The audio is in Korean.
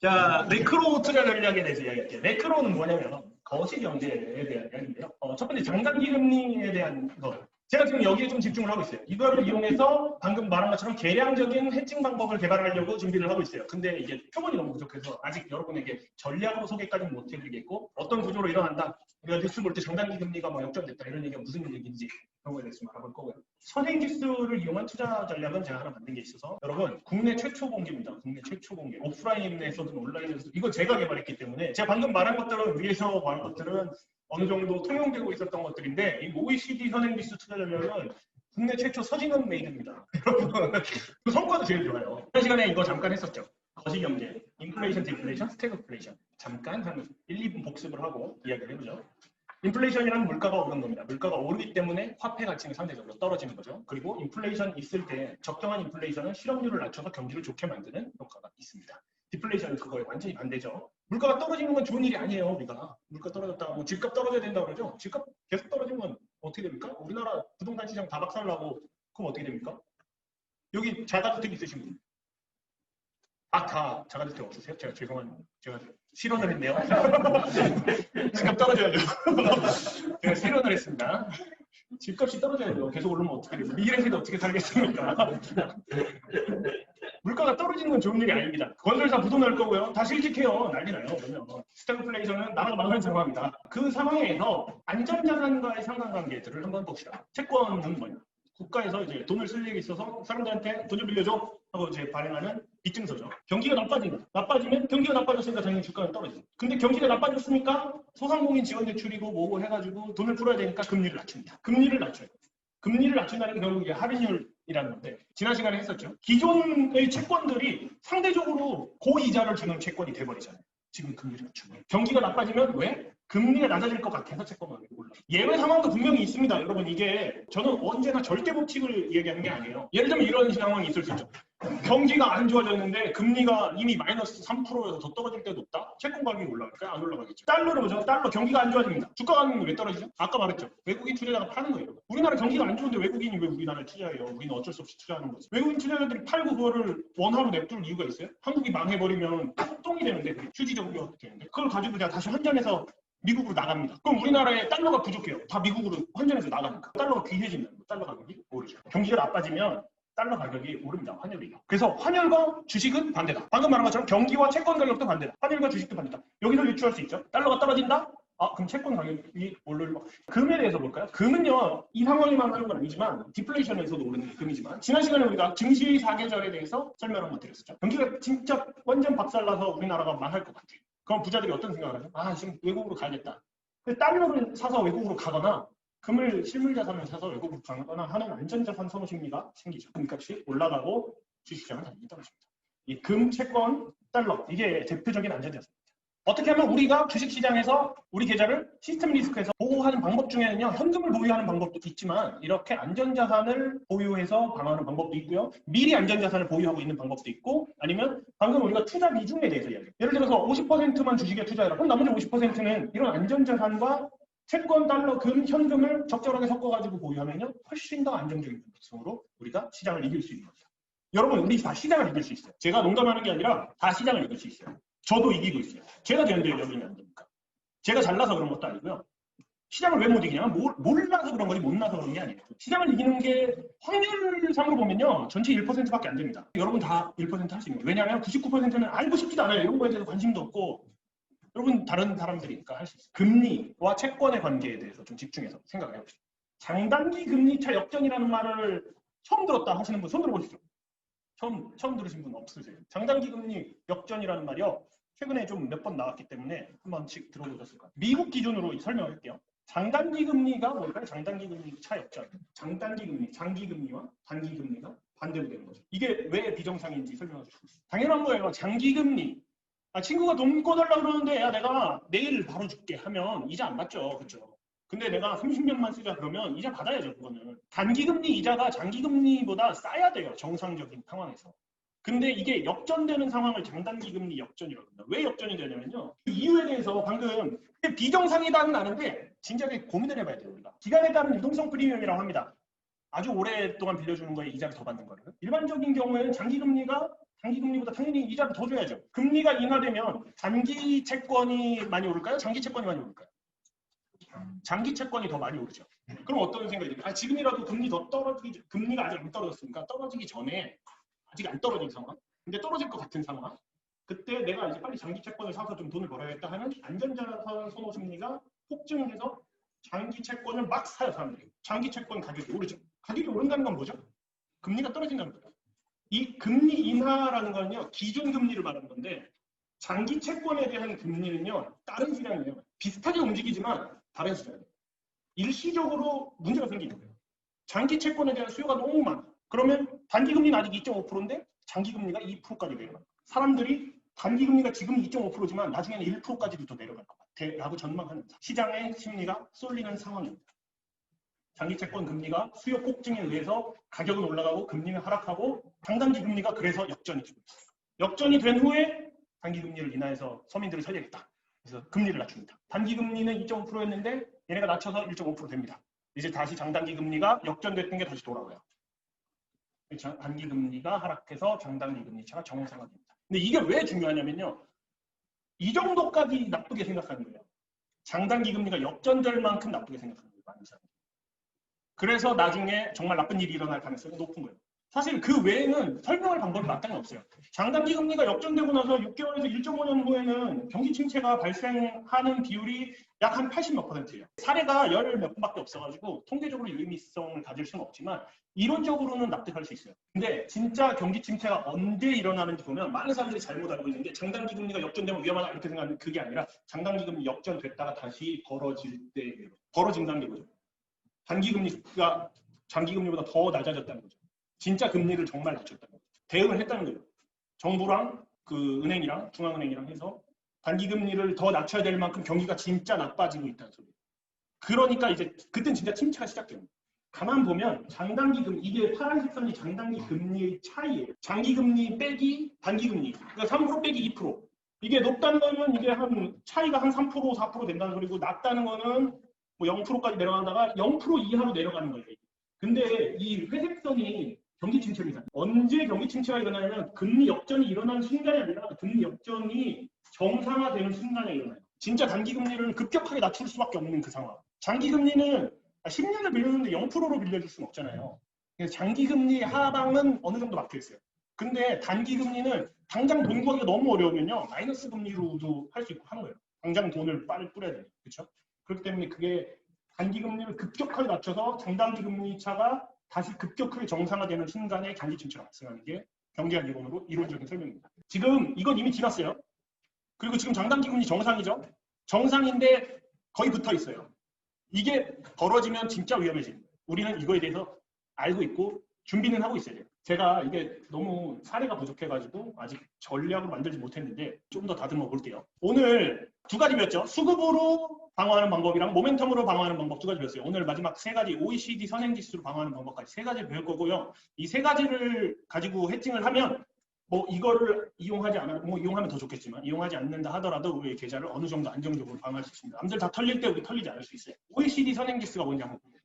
자, 매크로 투자 전략에 대해서 이야기할게요. 매크로는 뭐냐면 거시 경제에 대한 이야기인데요. 어, 첫 번째 장단기 금리에 대한 거. 제가 지금 여기에 좀 집중을 하고 있어요. 이거를 이용해서 방금 말한 것처럼 계량적인 해칭 방법을 개발하려고 준비를 하고 있어요. 근데 이게 표본이 너무 부족해서 아직 여러분에게 전략으로 소개까지는 못 해드리겠고 어떤 구조로 일어난다. 우리가 뉴스 볼 때 장단기 금리가 뭐 역전됐다 이런 얘기가 무슨 얘기인지 그런 거에 대해서 좀 알아볼 거고요. 선행 지수를 이용한 투자 전략은 제가 하나 만든 게 있어서 여러분 국내 최초 공개입니다. 국내 최초 공개. 오프라인에서든 온라인에서도 이거 제가 개발했기 때문에 제가 방금 말한 것들은 위에서 말한 것들은 어느 정도 통용되고 있었던 것들인데 이 OECD 선행지수 투자 전략은 국내 최초 서진원 메이드입니다. 여러분 그 성과도 제일 좋아요. 한 시간에 이거 잠깐 했었죠. 거시경제, 인플레이션, 디플레이션, 스태그플레이션 잠깐 한 1, 2분 복습을 하고 이야기를 해보죠. 인플레이션이란 물가가 오르는 겁니다. 물가가 오르기 때문에 화폐 가치는 상대적으로 떨어지는 거죠. 그리고 인플레이션 있을 때 적정한 인플레이션은 실업률을 낮춰서 경기를 좋게 만드는 효과가 있습니다. 디플레이션은 그거에 완전히 반대죠. 물가가 떨어지는 건 좋은 일이 아니에요, 우리가. 물가 떨어졌다가 뭐 집값 떨어져야 된다 그러죠. 집값 계속 떨어지면 건 어떻게 됩니까? 우리나라 부동산 시장 다 박살나고 그럼 어떻게 됩니까? 여기 자가주택 있으신 분? 아, 다 자가주택 없으세요? 제가 죄송한, 제가 실언을 했네요. 집값 떨어져야죠. 제가 실언을 했습니다. 집값이 떨어져야죠. 계속 오르면 어떻게 돼요? 미래 세대 어떻게 살겠습니까? 물가가 떨어지는 건 좋은 일이 아닙니다. 건설사 부도 날 거고요. 다 실직해요. 난리 나요. 그러면 스태그플레이션은 나라가 망하는 상황입니다. 그 상황에서 안전자산과의 상관관계들을 한번 봅시다. 채권은 뭐냐? 국가에서 이제 돈을 쓸 일이 있어서 사람들한테 돈 좀 빌려줘 하고 이제 발행하는 빚증서죠. 경기가 나빠진다. 나빠지면 경기가 나빠졌으니까 당연히 주가는 떨어지죠. 근데 경기가 나빠졌으니까 소상공인 지원 대출이고 뭐고 해가지고 돈을 풀어야 되니까 금리를 낮춥니다. 금리를 낮춰요. 금리를 낮춘다는 게 결국 이게 할인율 이라는 건데 지난 시간에 했었죠. 기존의 채권들이 상대적으로 고이자를 주는 채권이 돼버리잖아요. 지금 금리를 낮추면 경기가 나빠지면 왜? 금리가 낮아질 것 같아서 채권 가격이 올라. 예외 상황도 분명히 있습니다. 여러분 이게 저는 언제나 절대 법칙을 얘기하는 게 아니에요. 예를 들면 이런 상황이 있을 수 있죠. 경기가 안 좋아졌는데 금리가 이미 마이너스 3%에서 더 떨어질 때도 없다? 채권 가격이 올라갈까요? 안 올라가겠죠. 달러로 보죠. 달러 경기가 안 좋아집니다. 주가 가격이 왜 떨어지죠? 아까 말했죠. 외국인 투자자가 파는 거예요. 우리나라 경기가 안 좋은데 외국인이 왜 우리나라에 투자해요? 우리는 어쩔 수 없이 투자하는 거지. 외국인 투자자들이 팔고 그거를 원화로 냅둘 이유가 있어요? 한국이 망해버리면 똥이 되는데 그게 휴지적으로 되는데 그걸 가지고 그냥 다시 환전해서 미국으로 나갑니다. 그럼 우리나라에 달러가 부족해요. 다 미국으로 환전해서 나가니까 달러가 귀해지면 달러 가격이 오르죠. 경기가 나빠지면 달러 가격이 오릅니다. 환율이. 그래서 환율과 주식은 반대다. 방금 말한 것처럼 경기와 채권 가격도 반대다. 환율과 주식도 반대다. 여기서 유추할 수 있죠. 달러가 떨어진다? 아, 그럼 채권 가격이 오르려. 금에 대해서 볼까요? 금은요, 이 상황에만 하는 건 아니지만, 디플레이션에서도 오르는 게 금이지만, 지난 시간에 우리가 증시 사계절에 대해서 설명을 한번 드렸었죠. 경기가 진짜 완전 박살나서 우리나라가 망할 것 같아요. 그럼 부자들이 어떤 생각을 하죠? 아, 지금 외국으로 가야겠다. 달러를 사서 외국으로 가거나, 금을 실물 자산을 사서 외국으로 가거나 하는 안전자산 선호 심리가 생기죠. 금값이 올라가고 주식시장은 당연히 떨어집니다. 이 금, 채권, 달러 이게 대표적인 안전자산입니다. 어떻게 하면 우리가 주식시장에서 우리 계좌를 시스템 리스크에서 보호하는 방법 중에는요 현금을 보유하는 방법도 있지만 이렇게 안전자산을 보유해서 방어하는 방법도 있고요 미리 안전자산을 보유하고 있는 방법도 있고 아니면 방금 우리가 투자 비중에 대해서 이야기해요 예를 들어서 50%만 주식에 투자해라 그럼 나머지 50%는 이런 안전자산과 채권, 달러, 금, 현금을 적절하게 섞어가지고 보유하면요 훨씬 더 안정적인 방식으로 우리가 시장을 이길 수 있는 겁니다. 여러분 우리 다 시장을 이길 수 있어요. 제가 농담하는 게 아니라 다 시장을 이길 수 있어요. 저도 이기고 있어요. 제가 되는데 여러분이 안 됩니까? 제가 잘나서 그런 것도 아니고요. 시장을 왜 못 이기냐면 몰- 몰라서 그런 거지 못나서 그런 게 아니에요. 시장을 이기는 게 확률상으로 보면요. 전체 1%밖에 안 됩니다. 여러분 다 1%할 수 있는 거예요. 왜냐하면 99%는 알고 싶지도 않아요. 이런 거에 대해서 관심도 없고 여러분 다른 사람들이니까 할 수 있어요. 금리와 채권의 관계에 대해서 좀 집중해서 생각해 봅시다. 장단기 금리차 역전이라는 말을 처음 들었다 하시는 분 손 들어보시죠. 처음 처음 들으신 분 없으세요? 장단기 금리 역전이라는 말이요. 최근에 좀 몇 번 나왔기 때문에 한 번씩 들어보셨을 거예요. 미국 기준으로 설명할게요. 장단기 금리가 뭘까요? 장단기 금리 차역전. 장단기 금리, 장기 금리와 단기 금리가 반대로 되는 거죠. 이게 왜 비정상인지 설명해 주시겠어요. 당연한 거예요. 장기 금리. 아, 친구가 돈 꺼달라 그러는데 야 내가 내일 바로 줄게 하면 이자 안 받죠. 그렇죠? 근데 내가 30년만 쓰자 그러면 이자 받아야죠. 그거는. 단기 금리 이자가 장기 금리보다 싸야 돼요. 정상적인 상황에서. 근데 이게 역전되는 상황을 장단기 금리 역전이라고 합니다. 왜 역전이 되냐면요. 그 이유에 대해서 방금 비정상이다는 아는데 진작에 고민을 해봐야 돼요. 우리가. 기간에 따른 유동성 프리미엄이라고 합니다. 아주 오랫동안 빌려주는 거에 이자를 더 받는 거를. 일반적인 경우에는 장기 금리가 장기 금리보다 당연히 이자를 더 줘야죠. 금리가 인하되면 단기 채권이 많이 오를까요? 장기 채권이 많이 오를까요? 장기 채권이 더 많이 오르죠. 그럼 어떤 생각이 들까요? 아, 지금이라도 금리 더 떨어지기, 금리가 아직 안 떨어졌으니까 떨어지기 전에 아직 안 떨어진 상황, 근데 떨어질 것 같은 상황. 그때 내가 이제 빨리 장기 채권을 사서 좀 돈을 벌어야겠다 하는 안전자산 선호 심리가 폭증해서 장기 채권을 막 사요 사람들이. 장기 채권 가격이 오르죠. 가격이 오른다는 건 뭐죠? 금리가 떨어진다는 거죠. 이 금리 인하라는 거는요 기준 금리를 말하는 건데 장기 채권에 대한 금리는요 다른 시장이에요. 비슷하게 움직이지만 다른 시장이에요. 일시적으로 문제가 생기는 거예요. 장기 채권에 대한 수요가 너무 많아. 그러면 단기 금리는 아직 2.5%인데 장기 금리가 2%까지 내려가. 사람들이 단기 금리가 지금 2.5%지만 나중에는 1%까지도 더 내려갈 것 같아라고 전망하는 시장의 심리가 쏠리는 상황입니다. 장기 채권 금리가 수요 폭증에 의해서 가격은 올라가고 금리는 하락하고 장단기 금리가 그래서 역전이 되고 있어요. 역전이 된 후에 단기 금리를 인하해서 서민들을 살리겠다. 그래서 금리를 낮춥니다. 단기 금리는 2.5%였는데 얘네가 낮춰서 1.5% 됩니다. 이제 다시 장단기 금리가 역전됐던 게 다시 돌아와요. 장- 단기 금리가 하락해서 장단기 금리 차가 정상화 됩니다. 근데 이게 왜 중요하냐면요. 이 정도까지 나쁘게 생각하는 거예요. 장단기 금리가 역전될 만큼 나쁘게 생각하는 거예요. 많은 사람들이. 그래서 나중에 정말 나쁜 일이 일어날 가능성이 높은 거예요. 사실 그 외에는 설명할 방법이 마땅히 없어요. 장단기 금리가 역전되고 나서 6개월에서 1.5년 후에는 경기 침체가 발생하는 비율이 약 한 80 몇 퍼센트예요. 사례가 열몇 분밖에 없어가지고 통계적으로 의미성을 가질 수는 없지만 이론적으로는 납득할 수 있어요. 근데 진짜 경기 침체가 언제 일어나는지 보면 많은 사람들이 잘못 알고 있는 게 장단기 금리가 역전되면 위험하다 이렇게 생각하는 그게 아니라 장단기 금리 역전됐다가 다시 벌어질 때 벌어진다는 게 뭐죠? 단기 금리가 장기 금리보다 더 낮아졌다는 거죠. 진짜 금리를 정말 낮췄다는 거죠. 대응을 했다는 거예요. 정부랑 그 은행이랑 중앙은행이랑 해서 단기 금리를 더 낮춰야 될 만큼 경기가 진짜 나빠지고 있다는 소리예요. 그러니까 이제 그땐 진짜 침체가 시작됩니다. 가만 보면 장단기 금리 이게 파란색 선이 장단기 금리의 차이예요. 장기 금리 빼기 단기 금리. 그러니까 3% 빼기 2%. 이게 높다는 거면 이게 한 차이가 한 3% 4% 된다는 소리고 낮다는 거는 뭐 0%까지 내려가다가 0% 이하로 내려가는 거예요. 근데 이 회색선이 경기 침체입니다. 언제 경기 침체가 일어나냐면 금리 역전이 일어나는 순간이 아니라 금리 역전이 정상화되는 순간에 일어나요. 진짜 단기 금리를 급격하게 낮출 수밖에 없는 그 상황. 장기 금리는 10년을 빌렸는데 0%로 빌려줄 수는 없잖아요. 그래서 장기 금리 하방은 어느 정도 막혀 있어요. 근데 단기 금리는 당장 돈 구하기가 너무 어려우면요. 마이너스 금리로도 할 수 있고 하는 거예요. 당장 돈을 빨리 뿌려야 돼요. 그렇죠? 그렇기 때문에 그게 단기 금리를 급격하게 낮춰서 장단기 금리 차가 다시 급격하게 정상화되는 순간에 단기 침체가 발생하는 게 경제학 이론으로 이론적인 설명입니다. 지금 이건 이미 지났어요. 그리고 지금 장단기 금리 정상이죠. 정상인데 거의 붙어 있어요. 이게 벌어지면 진짜 위험해집니다. 우리는 이거에 대해서 알고 있고 준비는 하고 있어야 돼요. 제가 이게 너무 사례가 부족해가지고 아직 전략을 만들지 못했는데 좀 더 다듬어 볼게요. 오늘 두 가지 배웠죠. 수급으로 방어하는 방법이랑 모멘텀으로 방어하는 방법 두 가지 배웠어요. 오늘 마지막 세 가지 OECD 선행지수로 방어하는 방법까지 세 가지 배울 거고요. 이 세 가지를 가지고 해칭을 하면 뭐 이거를 이용하지 않아 뭐 이용하면 더 좋겠지만 이용하지 않는다 하더라도 우리의 계좌를 어느 정도 안정적으로 방어할 수 있습니다. 남들 다 털릴 때 우리 털리지 않을 수 있어요. OECD 선행지수가 뭔지 한번 볼게요.